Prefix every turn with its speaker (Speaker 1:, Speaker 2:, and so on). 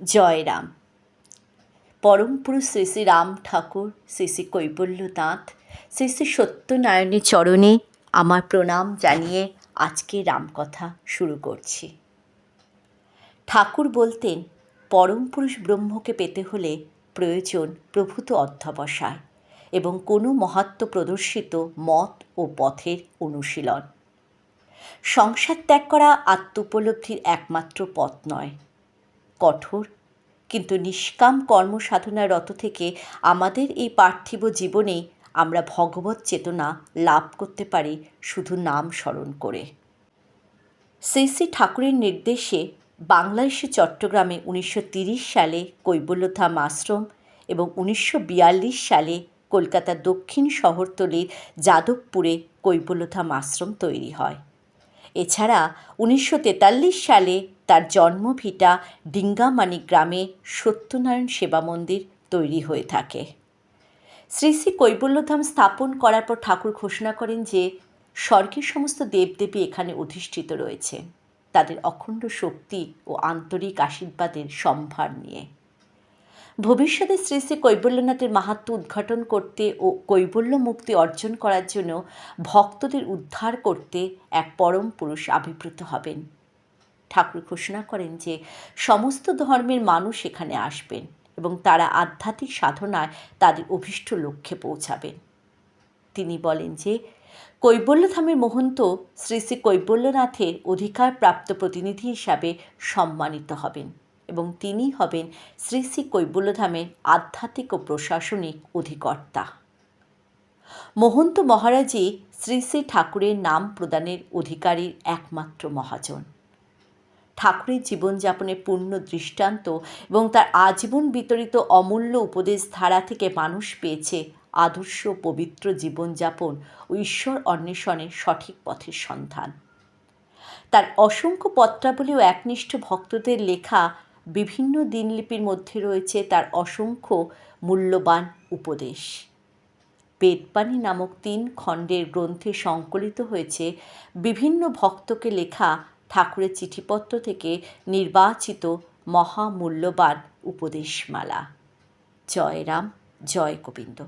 Speaker 1: জয় রাম পরম পুরুষ শ্রী শ্রী রাম ঠাকুর, শ্রী শ্রী কৈবল্য তাঁত শ্রী শ্রী সত্যনারায়ণের চরণে আমার প্রণাম জানিয়ে আজকে রামকথা শুরু করছি। ঠাকুর বলতেন পরম পুরুষ ব্রহ্মকে পেতে হলে প্রয়োজন প্রভূত অধ্যবসায় এবং কোনো মহাত্ম প্রদর্শিত মত ও পথের অনুশীলন। সংসার ত্যাগ করা আত্মোপলব্ধির একমাত্র পথ নয়। কঠোর। কিন্তু নিষ্কাম কর্মসাধনার রত থেকে আমাদের এই পার্থিব জীবনে আমরা ভগবত চেতনা লাভ করতে পারি শুধু নাম স্মরণ করে। শ্রী শ্রী ঠাকুরের নির্দেশে বাংলাদেশে চট্টগ্রামে উনিশশো সালে কৈবল্যধাম আশ্রম এবং উনিশশো বিয়াল্লিশ সালে কলকাতার দক্ষিণ শহরতলির যাদবপুরে কৈবল্যধাম আশ্রম তৈরি হয়। এছাড়া উনিশশো তেতাল্লিশ সালে তার জন্মভিটা ডিঙ্গামানি গ্রামে সত্যনারায়ণ সেবা মন্দির তৈরি হয়ে থাকে। শ্রী শ্রী কৈবল্যধাম স্থাপন করার পর ঠাকুর ঘোষণা করেন যে, স্বর্গের সমস্ত দেবদেবী এখানে অধিষ্ঠিত রয়েছে। তাদের অখণ্ড শক্তি ও আন্তরিক আশীর্বাদের সম্ভার নিয়ে। ভবিষ্যতে শ্রী শ্রী কৈবল্যনাথের মাহাত্ম উদ্ঘাটন করতে ও কৈবল্য মুক্তি অর্জন করার জন্য ভক্তদের উদ্ধার করতে এক পরম পুরুষ আবির্ভূত হবেন। ঠাকুর ঘোষণা করেন যে সমস্ত ধর্মের মানুষ এখানে আসবেন এবং তারা আধ্যাত্মিক সাধনায় তাদের অভীষ্ট লক্ষ্যে পৌঁছাবেন। তিনি বলেন যে কৈবল্যধামের মহন্ত শ্রী শ্রী কৈবল্যনাথের অধিকারপ্রাপ্ত প্রতিনিধি হিসাবে সম্মানিত হবেন। এবং তিনি হবেন শ্রী শ্রী কৈবল্যধামের আধ্যাত্মিক ও প্রশাসনিক অধিকর্তা। মহন্ত মহারাজই শ্রী শ্রী ঠাকুরের নাম প্রদানের অধিকারীর একমাত্র মহাজন। ঠাকুরের জীবনযাপনের পূর্ণ দৃষ্টান্ত এবং তার আজীবন বিতরিত অমূল্য উপদেশ ধারা থেকে মানুষ পেয়েছে আদর্শ পবিত্র জীবনযাপন ও ঈশ্বর অন্বেষণের সঠিক পথের সন্ধান। তার অসংখ্য পত্রাবলী ও একনিষ্ঠ ভক্তদের লেখা বিভিন্ন দিনলিপির মধ্যে রয়েছে তার অসংখ্য মূল্যবান উপদেশ। বেদবাণী নামক তিন খণ্ডের গ্রন্থে সংকলিত হয়েছে বিভিন্ন ভক্তকে লেখা ঠাকুরের চিঠিপত্র থেকে নির্বাচিত মহামূল্যবান উপদেশমালা। জয় রাম, জয় গোবিন্দ।